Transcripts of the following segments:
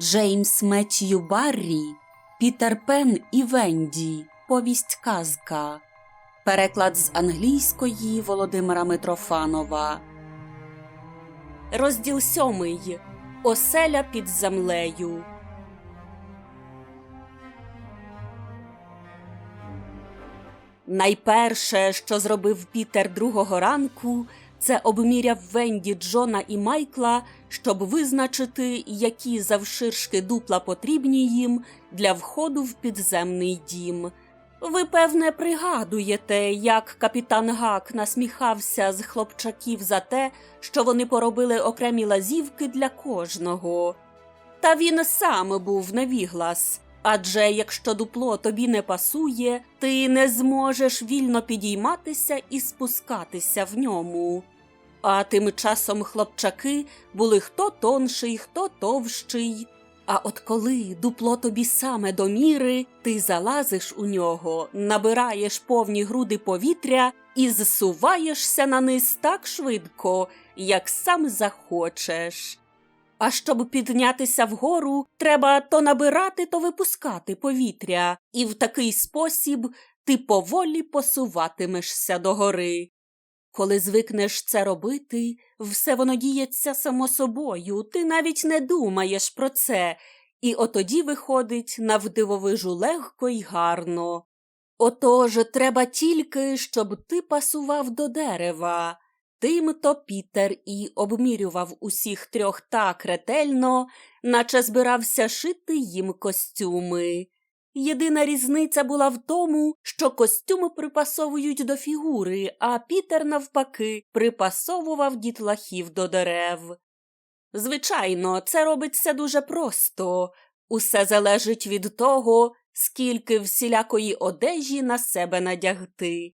Джеймс Меттью Баррі, Пітер Пен і Венді. Повість казка. Переклад з англійської Володимира Митрофанова. Розділ сьомий. Оселя під землею. Найперше, що зробив Пітер другого ранку, це обміряв Венді, Джона і Майкла, щоб визначити, які завширшки дупла потрібні їм для входу в підземний дім. Ви, певне, пригадуєте, як капітан Гак насміхався з хлопчаків за те, що вони поробили окремі лазівки для кожного. Та він сам був невіглас. Адже якщо дупло тобі не пасує, ти не зможеш вільно підійматися і спускатися в ньому. А тим часом хлопчаки були хто тонший, хто товщий. А от коли дупло тобі саме до міри, ти залазиш у нього, набираєш повні груди повітря і зсуваєшся на низ так швидко, як сам захочеш. А щоб піднятися вгору, треба то набирати, то випускати повітря, і в такий спосіб ти поволі посуватимешся догори. Коли звикнеш це робити, все воно діється само собою, ти навіть не думаєш про це, і отоді виходить навдивовижу легко й гарно. Отож треба тільки, щоб ти пасував до дерева. Тим то Пітер і обмірював усіх трьох так ретельно, наче збирався шити їм костюми. Єдина різниця була в тому, що костюми припасовують до фігури, а Пітер, навпаки, припасовував дітлахів до дерев. Звичайно, це робиться дуже просто. Усе залежить від того, скільки всілякої одежі на себе надягти.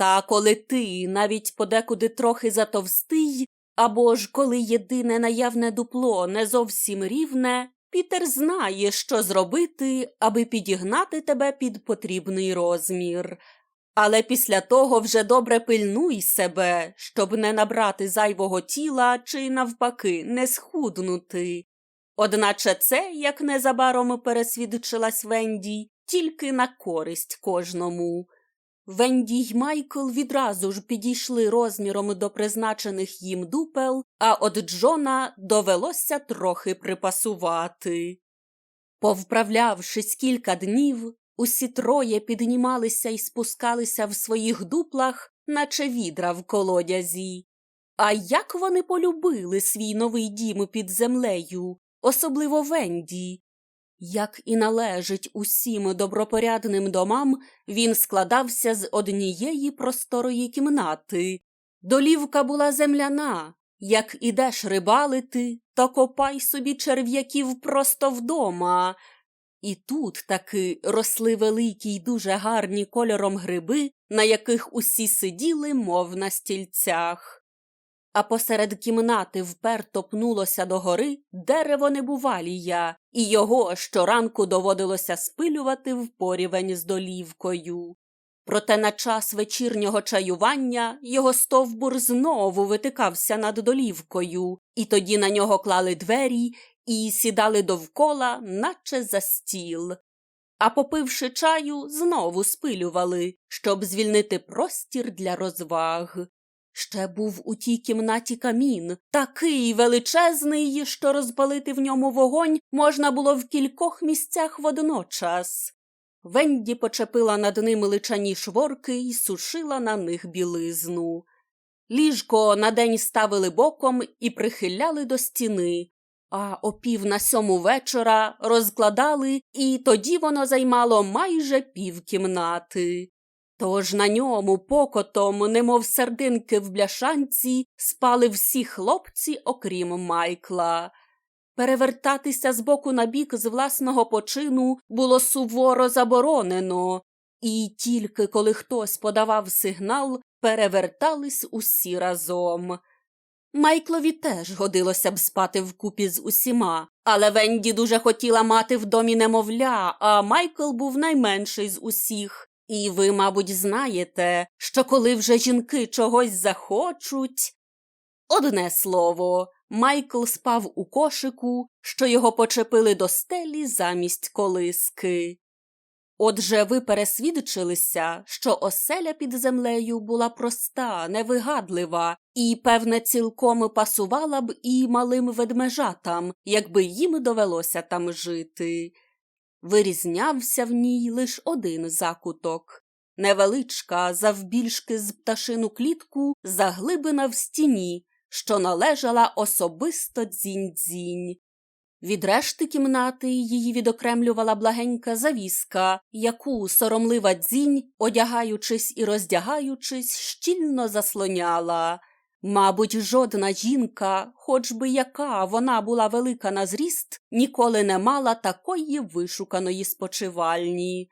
Та коли ти навіть подекуди трохи затовстий, або ж коли єдине наявне дупло не зовсім рівне, Пітер знає, що зробити, аби підігнати тебе під потрібний розмір. Але після того вже добре пильнуй себе, щоб не набрати зайвого тіла чи, навпаки, не схуднути. Одначе це, як незабаром пересвідчилась Венді, тільки на користь кожному. Венді й Майкл відразу ж підійшли розміром до призначених їм дупел, а от Джона довелося трохи припасувати. Повправлявшись кілька днів, усі троє піднімалися і спускалися в своїх дуплах, наче відра в колодязі. А як вони полюбили свій новий дім під землею, особливо Венді. Як і належить усім добропорядним домам, він складався з однієї просторої кімнати. Долівка була земляна. Як ідеш рибалити, то копай собі черв'яків просто вдома. І тут таки росли великі й дуже гарні кольором гриби, на яких усі сиділи, мов на стільцях. А посеред кімнати вперто пнулося догори дерево небувалія, і його щоранку доводилося спилювати в порівень з долівкою. Проте на час вечірнього чаювання його стовбур знову витикався над долівкою, і тоді на нього клали двері і сідали довкола, наче за стіл. А попивши чаю, знову спилювали, щоб звільнити простір для розваг. Ще був у тій кімнаті камін, такий величезний, що розпалити в ньому вогонь можна було в кількох місцях водночас. Венді почепила над ним личані шворки і сушила на них білизну. Ліжко на день ставили боком і прихиляли до стіни, а о пів на сьому вечора розкладали, і тоді воно займало майже пів кімнати. Тож на ньому покотом, немов сердинки в бляшанці, спали всі хлопці, окрім Майкла. Перевертатися з боку на бік з власного почину було суворо заборонено, і тільки коли хтось подавав сигнал, перевертались усі разом. Майклові теж годилося б спати вкупі з усіма, але Венді дуже хотіла мати в домі немовля, а Майкл був найменший з усіх. І ви, мабуть, знаєте, що коли вже жінки чогось захочуть. Одне слово, Майкл спав у кошику, що його почепили до стелі замість колиски. Отже, ви пересвідчилися, що оселя під землею була проста, невигадлива і, певне, цілком пасувала б і малим ведмежатам, якби їм довелося там жити. Вирізнявся в ній лиш один закуток. Невеличка, завбільшки з пташину клітку, заглибина в стіні, що належала особисто дзінь-дзінь. Від решти кімнати її відокремлювала благенька завіска, яку соромлива дзінь, одягаючись і роздягаючись, щільно заслоняла. Мабуть, жодна жінка, хоч би яка вона була велика на зріст, ніколи не мала такої вишуканої спочивальні.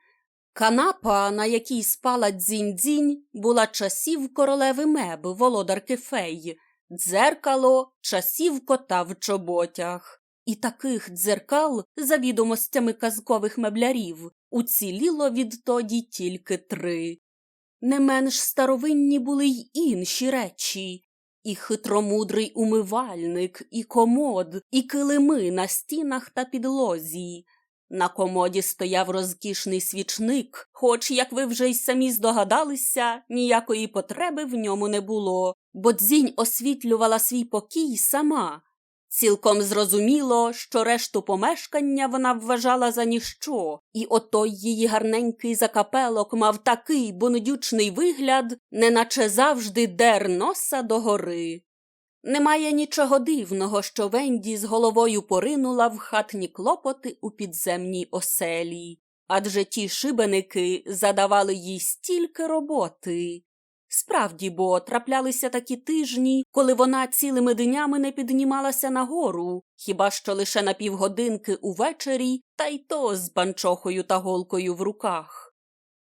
Канапа, на якій спала дзінь-дзінь, була часів королеви меб, володарки фей, дзеркало часів кота в чоботях. І таких дзеркал, за відомостями казкових меблярів, уціліло відтоді тільки три. Не менш старовинні були й інші речі і хитромудрий умивальник, і комод, і килими на стінах та підлозі. На комоді стояв розкішний свічник, хоч, як ви вже й самі здогадалися, ніякої потреби в ньому не було, бо дзінь освітлювала свій покій сама. Цілком зрозуміло, що решту помешкання вона вважала за ніщо, і отой її гарненький закапелок мав такий бундючний вигляд, неначе завжди дер носа догори. Немає нічого дивного, що Венді з головою поринула в хатні клопоти у підземній оселі, адже ті шибеники задавали їй стільки роботи. Справді, бо траплялися такі тижні, коли вона цілими днями не піднімалася нагору, хіба що лише на півгодинки увечері, та й то з банчохою та голкою в руках.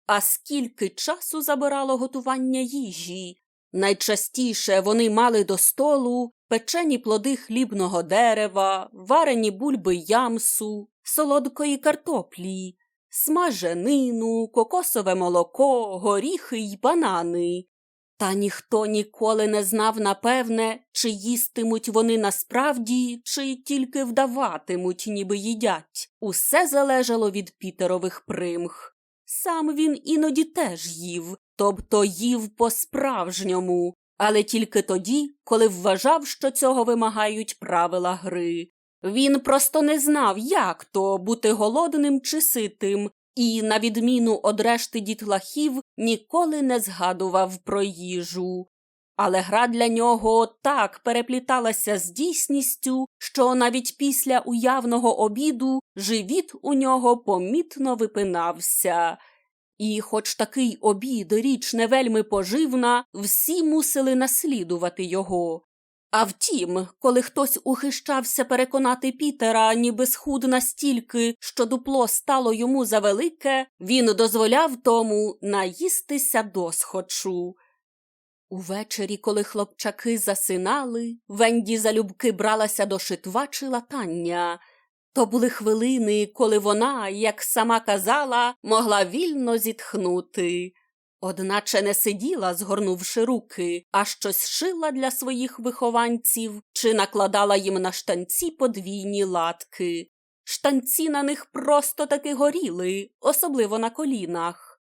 А скільки часу забирало готування їжі? Найчастіше вони мали до столу печені плоди хлібного дерева, варені бульби ямсу, солодкої картоплі, смаженину, кокосове молоко, горіхи й банани. Та ніхто ніколи не знав, напевне, чи їстимуть вони насправді, чи тільки вдаватимуть, ніби їдять. Усе залежало від Пітерових примх. Сам він іноді теж їв, тобто їв по-справжньому, але тільки тоді, коли вважав, що цього вимагають правила гри. Він просто не знав, як то бути голодним чи ситим, і, на відміну од решти дітлахів, ніколи не згадував про їжу. Але гра для нього так перепліталася з дійсністю, що навіть після уявного обіду живіт у нього помітно випинався. І, хоч такий обід річ не вельми поживна, всі мусили наслідувати його. А втім, коли хтось ухищався переконати Пітера, ніби схуд настільки, що дупло стало йому завелике, він дозволяв тому наїстися досхочу. Увечері, коли хлопчаки засинали, Венді залюбки бралася до шитва чи латання. То були хвилини, коли вона, як сама казала, могла вільно зітхнути. Одначе не сиділа, згорнувши руки, а щось шила для своїх вихованців чи накладала їм на штанці подвійні латки. Штанці на них просто таки горіли, особливо на колінах.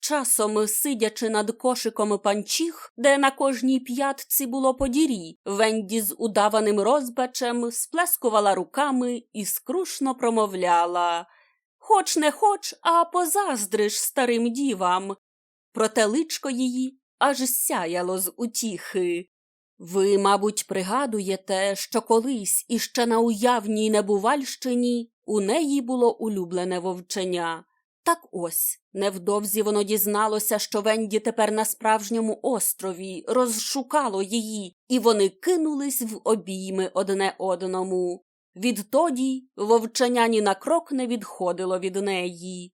Часом, сидячи над кошиком панчіх, де на кожній п'ятці було подірі, Венді з удаваним розбачем сплескувала руками і скрушно промовляла Хоч не хоч, а позаздриш старим дівам. Проте личко її аж сяяло з утіхи. Ви, мабуть, пригадуєте, що колись іще на уявній Небувальщині у неї було улюблене вовчення. Так ось, невдовзі воно дізналося, що Венді тепер на справжньому острові розшукало її, і вони кинулись в обійми одне одному. Відтоді вовчення ні на крок не відходило від неї.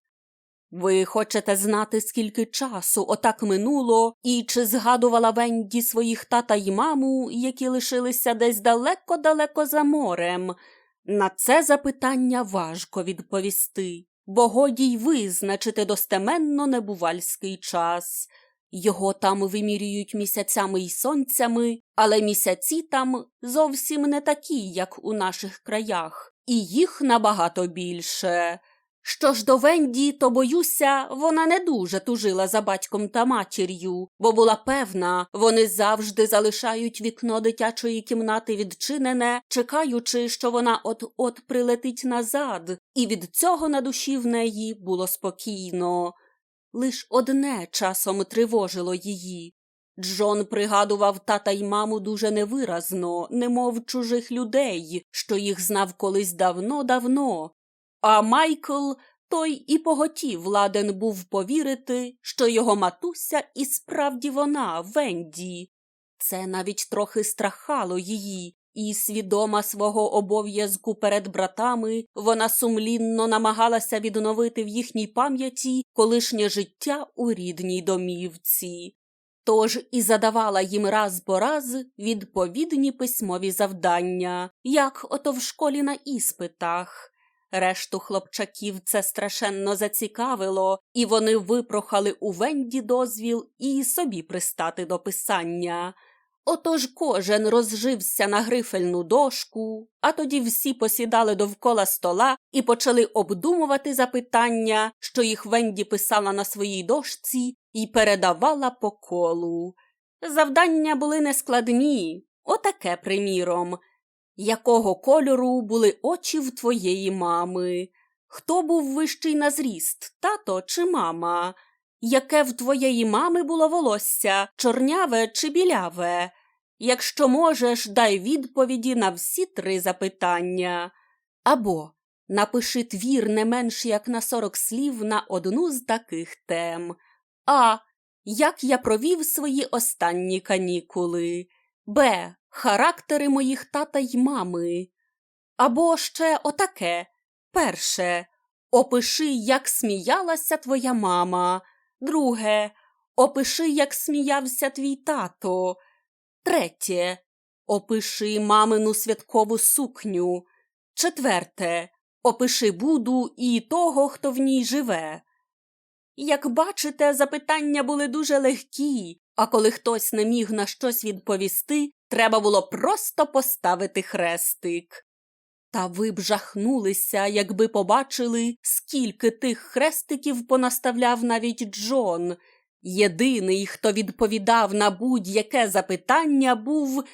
Ви хочете знати, скільки часу отак минуло, і чи згадувала Венді своїх тата й маму, які лишилися десь далеко-далеко за морем? На це запитання важко відповісти, бо годі й визначити достеменно небувальський час. Його там вимірюють місяцями й сонцями, але місяці там зовсім не такі, як у наших краях, і їх набагато більше. Що ж до Венді, то боюся, вона не дуже тужила за батьком та матір'ю, бо була певна, вони завжди залишають вікно дитячої кімнати відчинене, чекаючи, що вона от-от прилетить назад, і від цього на душі в неї було спокійно. Лиш одне часом тривожило її. Джон пригадував тата й маму дуже невиразно, немов чужих людей, що їх знав колись давно-давно. А Майкл той і поготів ладен був повірити, що його матуся і справді вона, Венді. Це навіть трохи страхало її, і, свідома свого обов'язку перед братами, вона сумлінно намагалася відновити в їхній пам'яті колишнє життя у рідній домівці. Тож і задавала їм раз по раз відповідні письмові завдання, як ото в школі на іспитах. Решту хлопчаків це страшенно зацікавило, і вони випрохали у Венді дозвіл і собі пристати до писання. Отож кожен розжився на грифельну дошку, а тоді всі посідали довкола стола і почали обдумувати запитання, що їх Венді писала на своїй дошці і передавала по колу. Завдання були нескладні, отаке, приміром. Якого кольору були очі в твоєї мами? Хто був вищий на зріст, тато чи мама? Яке в твоєї мами було волосся, чорняве чи біляве? Якщо можеш, дай відповіді на всі три запитання. Або напиши твір не менш як на сорок слів на одну з таких тем. А. Як я провів свої останні канікули. Б. Характери моїх тата й мами. Або ще отаке. Перше. Опиши, як сміялася твоя мама. Друге. Опиши, як сміявся твій тато. Третє. Опиши мамину святкову сукню. Четверте. Опиши Буду і того, хто в ній живе. Як бачите, запитання були дуже легкі, а коли хтось не міг на щось відповісти, треба було просто поставити хрестик. Та ви б жахнулися, якби побачили, скільки тих хрестиків понаставляв навіть Джон. Єдиний, хто відповідав на будь-яке запитання, був,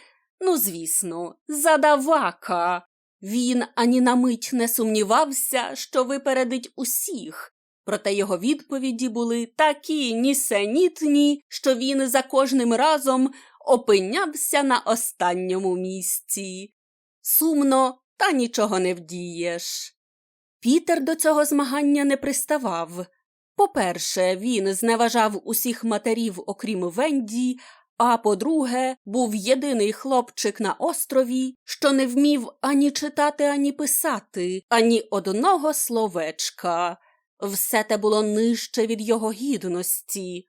ну, звісно, задавака. Він ані на мить не сумнівався, що випередить усіх, проте його відповіді були такі нісенітні, що він за кожним разом опинявся на останньому місці. Сумно, та нічого не вдієш. Пітер до цього змагання не приставав. По-перше, він зневажав усіх матерів, окрім Венді, а по-друге, був єдиний хлопчик на острові, що не вмів ані читати, ані писати, ані одного словечка. Все те було нижче від його гідності.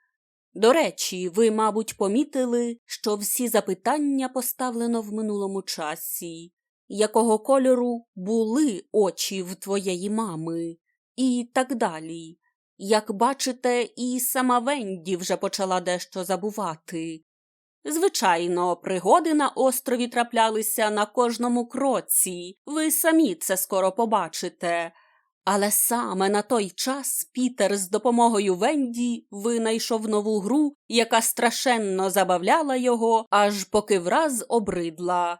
До речі, ви, мабуть, помітили, що всі запитання поставлено в минулому часі, якого кольору були очі в твоєї мами, і так далі. Як бачите, і сама Венді вже почала дещо забувати. Звичайно, пригоди на острові траплялися на кожному кроці, ви самі це скоро побачите. Але саме на той час Пітер з допомогою Венді винайшов нову гру, яка страшенно забавляла його, аж поки враз обридла.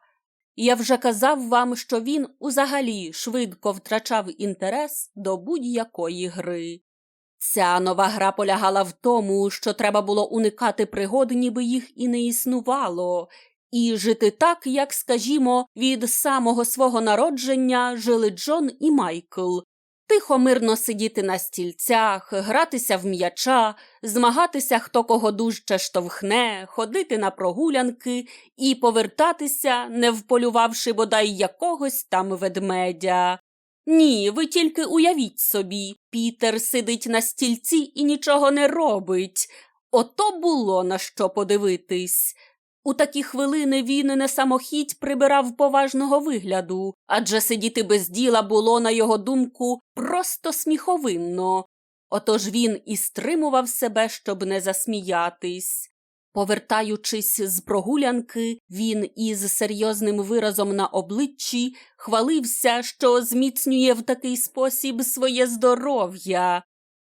Я вже казав вам, що він узагалі швидко втрачав інтерес до будь-якої гри. Ця нова гра полягала в тому, що треба було уникати пригод, ніби їх і не існувало, і жити так, як, скажімо, від самого свого народження жили Джон і Майкл. Тихо мирно сидіти на стільцях, гратися в м'яча, змагатися, хто кого дужче штовхне, ходити на прогулянки і повертатися, не вполювавши бодай якогось там ведмедя. Ні, ви тільки уявіть собі, Пітер сидить на стільці і нічого не робить. Ото було на що подивитись. У такі хвилини він не самохідь прибирав поважного вигляду, адже сидіти без діла було, на його думку, просто сміховинно. отож він і стримував себе, щоб не засміятись. Повертаючись з прогулянки, він із серйозним виразом на обличчі хвалився, що зміцнює в такий спосіб своє здоров'я.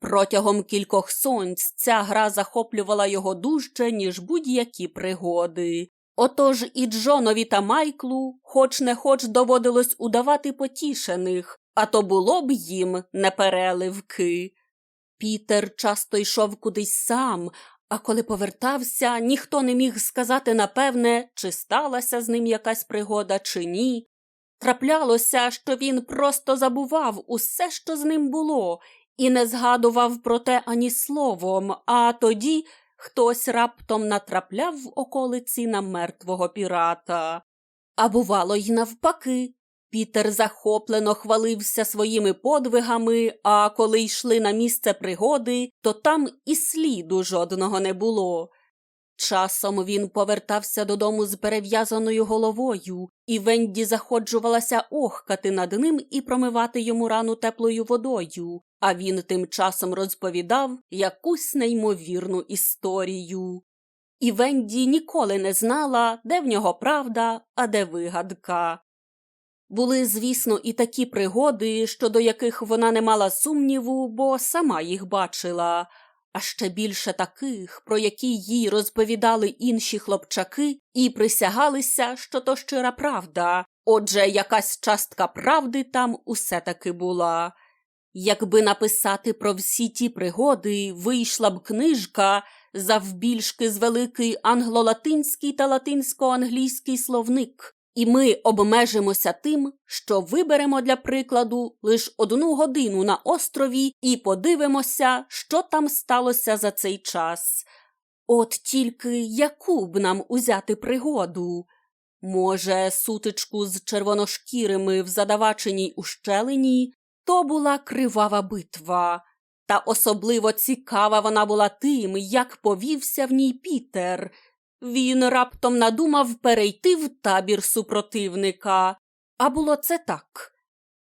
Протягом кількох сонць ця гра захоплювала його дужче, ніж будь-які пригоди. Отож і Джонові та Майклу, хоч не хоч доводилось удавати потішених, а то було б їм непереливки. Пітер часто йшов кудись сам, а коли повертався, ніхто не міг сказати напевне, чи сталася з ним якась пригода, чи ні. Траплялося, що він просто забував усе, що з ним було, і не згадував про те ані словом, а тоді хтось раптом натрапляв в околиці на мертвого пірата. А бувало й навпаки. Пітер захоплено хвалився своїми подвигами, а коли йшли на місце пригоди, то там і сліду жодного не було. Часом він повертався додому з перев'язаною головою, і Венді заходжувалася охкати над ним і промивати йому рану теплою водою, а він тим часом розповідав якусь неймовірну історію. І Венді ніколи не знала, де в нього правда, а де вигадка. Були, звісно, і такі пригоди, щодо яких вона не мала сумніву, бо сама їх бачила, а ще більше таких, про які їй розповідали інші хлопчаки і присягалися, що то щира правда. Отже, якась частка правди там усе таки була. Якби написати про всі ті пригоди, вийшла б книжка завбільшки з великий англо-латинський та латинсько-англійський словник, і ми обмежимося тим, що виберемо для прикладу лише одну годину на острові і подивимося, що там сталося за цей час. От тільки яку б нам узяти пригоду? Може, сутичку з червоношкірими в задаваченій ущелині, то була кривава битва, та особливо цікава вона була тим, як повівся в ній Пітер. Він раптом надумав перейти в табір супротивника. А було це так.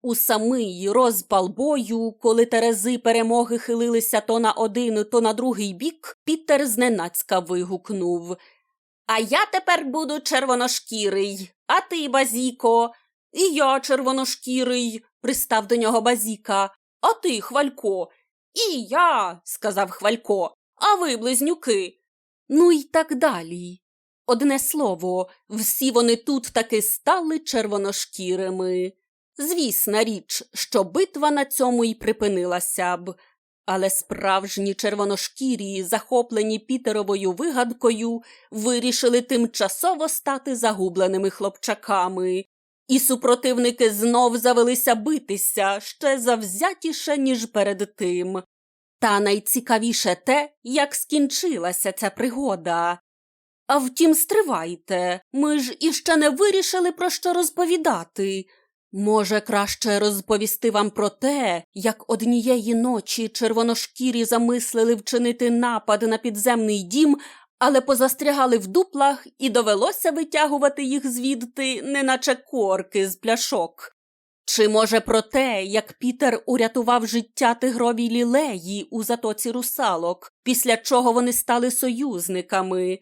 У самий розпал бою, коли терези перемоги хилилися то на один, то на другий бік, Пітер зненацька вигукнув А я тепер буду червоношкірий, а ти, базіко. І я червоношкірий, пристав до нього базіка. А ти, хвалько. І я, сказав Хвалько, а ви, близнюки. Ну й так далі. Одне слово, всі вони тут таки стали червоношкірими. Звісна річ, що битва на цьому й припинилася б, але справжні червоношкірі, захоплені Пітеровою вигадкою, вирішили тимчасово стати загубленими хлопчаками, і супротивники знов завелися битися ще завзятіше, ніж перед тим. Та найцікавіше те, як скінчилася ця пригода. А втім, стривайте, ми ж іще не вирішили про що розповідати. Може, краще розповісти вам про те, як однієї ночі червоношкірі замислили вчинити напад на підземний дім, але позастрягали в дуплах і довелося витягувати їх звідти, неначе корки з пляшок. Чи, може, про те, як Пітер урятував життя тигровій лілеї у затоці русалок, після чого вони стали союзниками?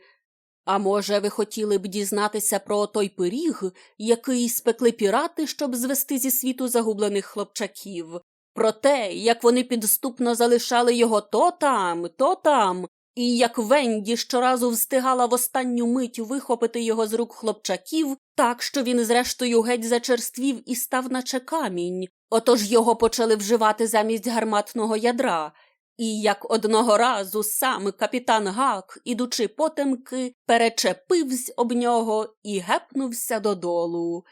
А може, ви хотіли б дізнатися про той пиріг, який спекли пірати, щоб звести зі світу загублених хлопчаків, про те, як вони підступно залишали його то там, то там, і як Венді щоразу встигала в останню мить вихопити його з рук хлопчаків, так що він, зрештою, геть зачерствів і став наче камінь, отож його почали вживати замість гарматного ядра. І як одного разу сам капітан Гак, ідучи потемки, перечепивсь об нього і гепнувся додолу.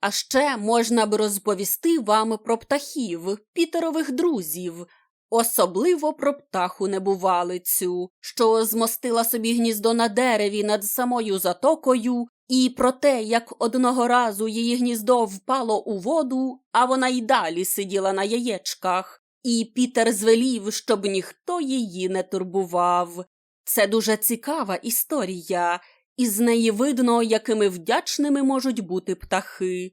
А ще можна б розповісти вам про птахів, пітерових друзів, особливо про птаху небувалицю, що змостила собі гніздо на дереві над самою затокою, і про те, як одного разу її гніздо впало у воду, а вона й далі сиділа на яєчках. І Пітер звелів, щоб ніхто її не турбував. Це дуже цікава історія, і з неї видно, якими вдячними можуть бути птахи.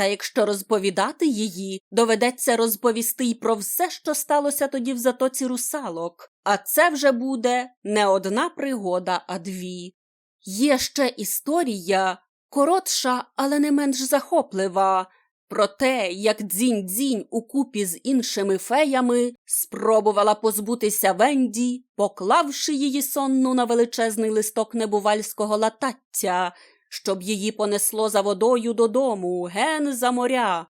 Та якщо розповідати її, доведеться розповісти й про все, що сталося тоді в затоці русалок, а це вже буде не одна пригода, а дві. Є ще історія, коротша, але не менш захоплива, про те, як дзінь-дзінь укупі з іншими феями спробувала позбутися Венді, поклавши її сонну на величезний листок небувальського латаття, щоб її понесло за водою додому, ген за моря.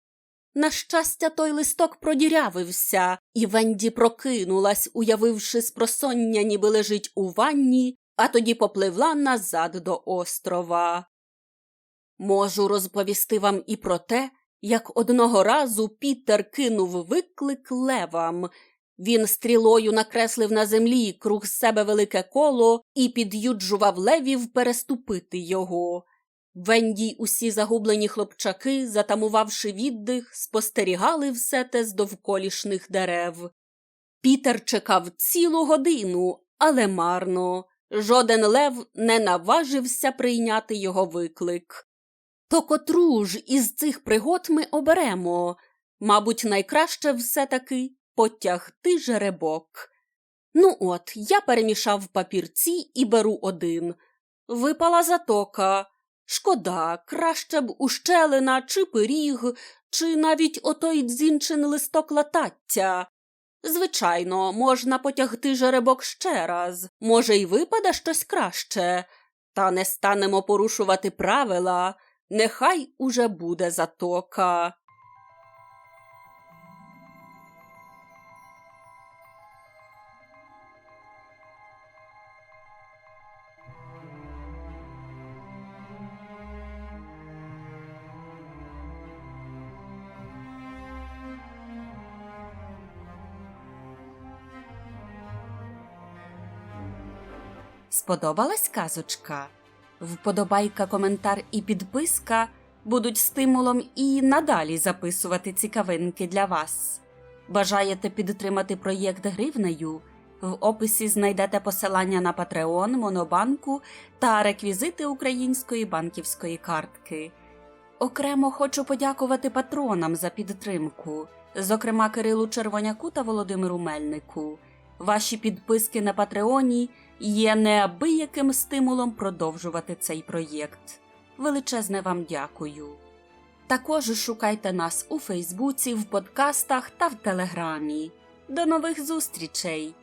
На щастя, той листок продірявився, і Венді прокинулась, уявивши спросоння, ніби лежить у ванні, а тоді попливла назад до острова. Можу розповісти вам і про те, як одного разу Пітер кинув виклик левам. Він стрілою накреслив на землі круг себе велике коло і під'юджував левів переступити його. Венді й усі загублені хлопчаки, затамувавши віддих, спостерігали все те з довколішніх дерев. Пітер чекав цілу годину, але марно. Жоден лев не наважився прийняти його виклик. То котру ж із цих пригод ми оберемо? Мабуть, найкраще все-таки потягти жеребок. Ну от, я перемішав папірці і беру один. Випала затока. Шкода, краще б ущелина, чи пиріг, чи навіть отой дзінчин листок латаття. Звичайно, можна потягти жеребок ще раз, може, й випаде щось краще. Та не станемо порушувати правила, нехай уже буде затока. Сподобалась казочка? Вподобайка, коментар і підписка будуть стимулом і надалі записувати цікавинки для вас. Бажаєте підтримати проєкт гривнею? В описі знайдете посилання на Patreon, Монобанку та реквізити української банківської картки. Окремо хочу подякувати патронам за підтримку, зокрема Кирилу Червоняку та Володимиру Мельнику. Ваші підписки на Патреоні є неабияким стимулом продовжувати цей проєкт. Величезне вам дякую. Також шукайте нас у Фейсбуці, в подкастах та в Телеграмі. До нових зустрічей!